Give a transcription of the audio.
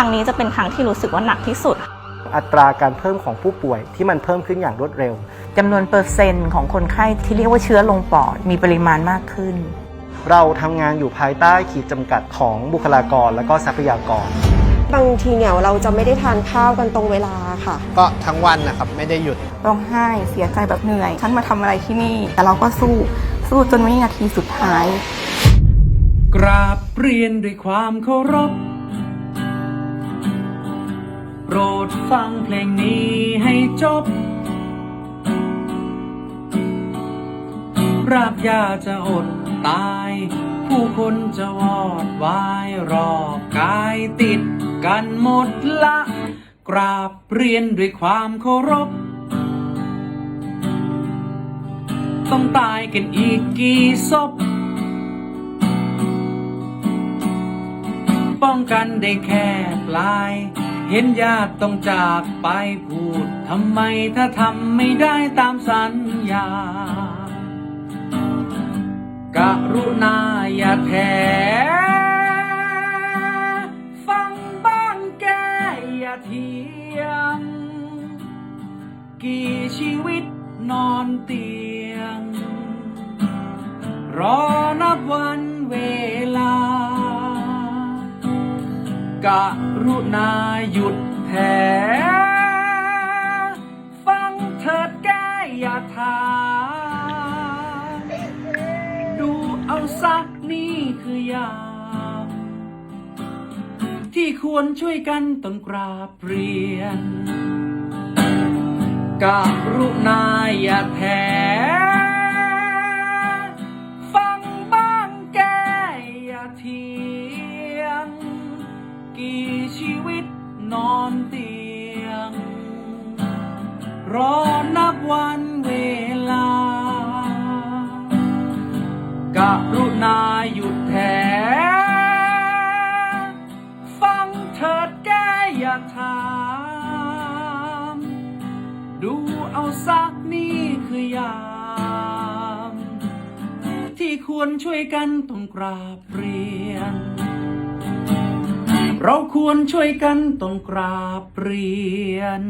รั้งนี้จะเป็นครั้งที่รู้สึกว่าหนักที่สุด อัตราการเพิ่มของผู้ป่วยที่มันเพิ่มขึ้นอย่างรวดเร็วจำนวนเปอร์เซ็นต์ของคนไข้ที่เรียกว่าเชื้อลงปอดมีปริมาณมากขึ้น เราทำงานอยู่ภายใต้ขีดจำกัดของบุคลากรและก็ทรัพยากร บางทีเนี่ยเราจะไม่ได้ทานข้าวกันตรงเวลาค่ะ ก็ทั้งวันนะครับไม่ได้หยุดร้องไห้เสียใจแบบเหนื่อย ฉันมาทำอะไรที่นี่ แต่เราก็สู้สู้จนวินาทีสุดท้าย กราบเรียนด้วยความเคารพ โปรดฟังเพลงนี้ให้จบ รากหญ้าจะอดตาย ผู้คนจะวอดวายรอบกายติดกันหมดละ กราบเรียนด้วยความเคารพ ต้องตายกันอีกกี่ศพป้องกันได้แค่ปลาย เห็นญาติต้องจากไปพูดทำไมถ้าทำไม่ได้ตามสัญญากะรุณาอย่าแถฟังบ้างแกอย่าเทียง กี่ชีวิตนอนเตียงรอ กะรุณาหยุดแถฟังเถิดแกอย่าถาดูเอาสักนี่คือยา ที่ควรช่วยกันต้องกราบเรียนกะรุณาอย่าแถ กี่ชีวิตนอนเตียง รอนับวันเวลากะรุณาหยุดแถฟังเถิดแกอย่าถามดูเอาสักนี่คือยาม ที่ควรช่วยกันต้องกราบเรียน เราควรช่วยกันต้องกราบเรียน